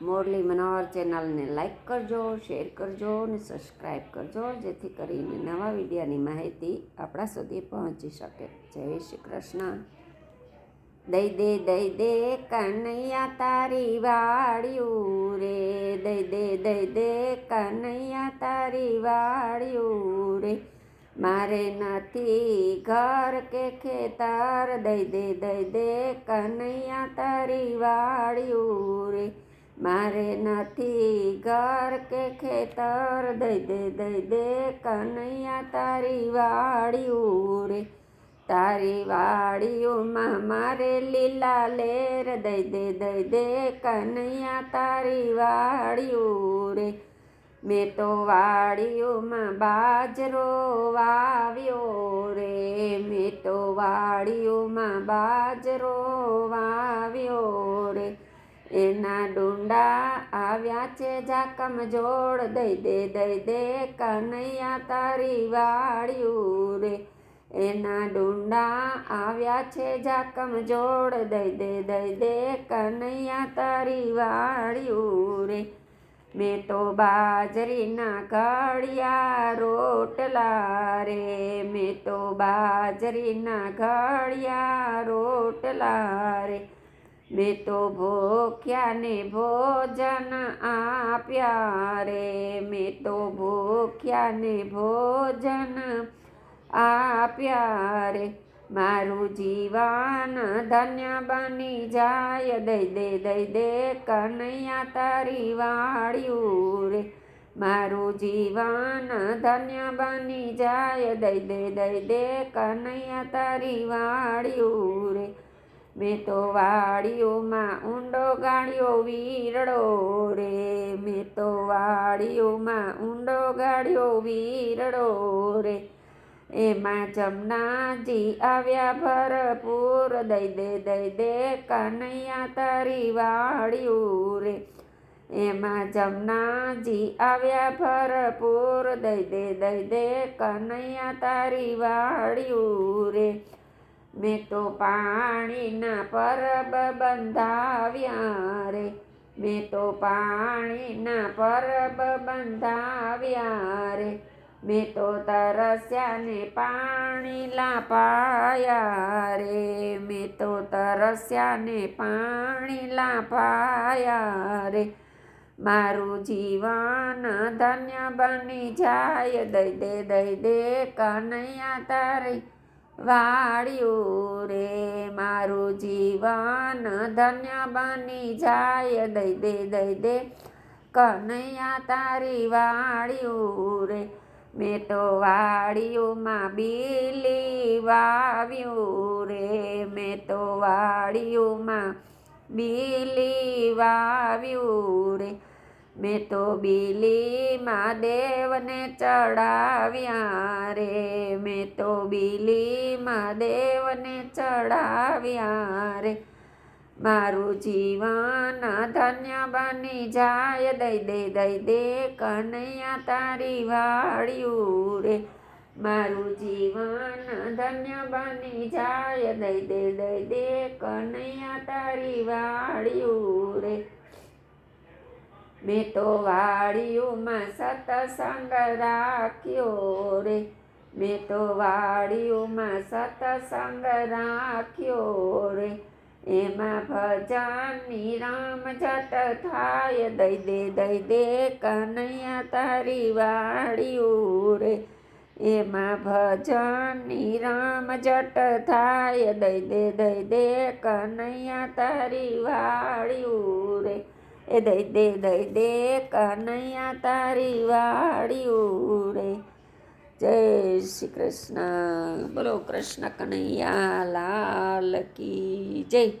મોરલી મનોહર ચેનલને લાઇક કરજો, શેર કરજો અને સબસ્ક્રાઈબ કરજો, જેથી કરીને નવા વિડીયાની માહિતી આપણા સુધી પહોંચી શકે. જય શ્રી કૃષ્ણ. દઈ દે દઈ દે કનૈયા તારી વાળ્યું રે. દઈ દે દઈ દે કનૈયા તારી વાળ્યું રે. મારે નથી ઘર કે ખેતર. દઈ દે દઈ દે કનૈયા તારી વાળ્યું રે. મારે નથી, ઘર કે ખેતર, દઈ દે દઈ દે કનૈયા તારી વાળ્યું રે તારી વાડીઓમાં મારે લીલા લેર, દઈ દે દઈ દે કનૈયા તારી વાડીઓ રે મેં તો વાડીઓમાં બાજરો વાવ્યો રે. મેં તો વાડીઓમાં બાજરો વાવ્યો રે. એના ડુંડા આવ્યા છે જાકમ જોડ. દઈ દે દઈ દે કનૈયા તારી વાળ્યું રે. એના ડુંડા આવ્યા છે જાકમ જોડ. દઈ દે દઈ દે કનૈયા તારી વાળ્યું રે. મેં તો બાજરીના ઘડિયા રોટલા રે. મેં તો બાજરીના ઘડિયા રોટલા રે. મેં તો ભૂખ્યા ને ભોજન આપ્યા રે. મેં તો ભૂખ્યા ને ભોજન આપ્યા રે. મારું જીવન ધન્ય બની જાય. દઈ દે દઈ દે કનૈયા તારી વાળ્યું રે. મારું જીવન ધન્ય બની જાય. દઈ દે દઈ દે કનૈયા તારી વાળ્યું રે. મેં તો વાડીઓમાં ઊંડો ગાળ્યો વીરડો રે. મેં તો વાડીઓમાં ઊંડો ગાળ્યો વીરડો રે. એમાં જમનાજી આવ્યા ભરપૂર. દઈ દે દઈ દે કનૈયા તારી વાળ્યું રે. એમાં જમનાજી આવ્યા ભરપૂર. દઈ દે દઈ દે કનૈયા તારી વાળ્યું રે. મેં તો પાણીના પરબ બંધાવ્યા રે. મેં તો પાણીના પરબ બંધાવ્યા રે. મેં તો તરસ્યા ને પાણી લાપાયા રે. મેં તો તરસ્યાને પાણી લાપાયા રે. મારું જીવન ધન્ય બની જાય. દઈ દે દઈ દે કનૈયા તારી. વાળ્યું રે મારું જીવન. ધન્ય બની જાય. દઈ દે દઈ દે. કનૈયા તારી વાળ્યું રે. મેં તો વાળીઓમાં બીલી વાવ્યું રે. મેં તો વાળીઓમાં બીલી વાવ્યું રે. મેં તો બીલીમાં દેવને ચડાવ્યા રે. મેં તો બીલીમાં દેવને ચડાવ્યા રે. મારું જીવન ધન્ય બની જાય. દઈ દે દઈ દે કનૈયા તારી વાળ્યું રે. મારું જીવન ધન્ય બની જાય. દઈ દે દઈ દે કનૈયા તારી વાળ્યું રે. મેં તો વાડીઓમાં સતસંગ રાખ્યો રે. મેં તો વાડીઓમાં સતસંગ રાખ્યો રે. એમાં ભજનની રામ જટ થાય. દઈ દે દઈ દે કનૈયા તારી વાળ્યું રે. એમાં ભજનની રામ જટ થાય. દઈ દે દઈ દે કનૈયા તારી વાળ્યું રે. એ દઈ દે દઈ દે, કનૈયા તારી વાડી રે જય શ્રી કૃષ્ણ. બોલો કૃષ્ણ કનૈયા લાલ કી જય.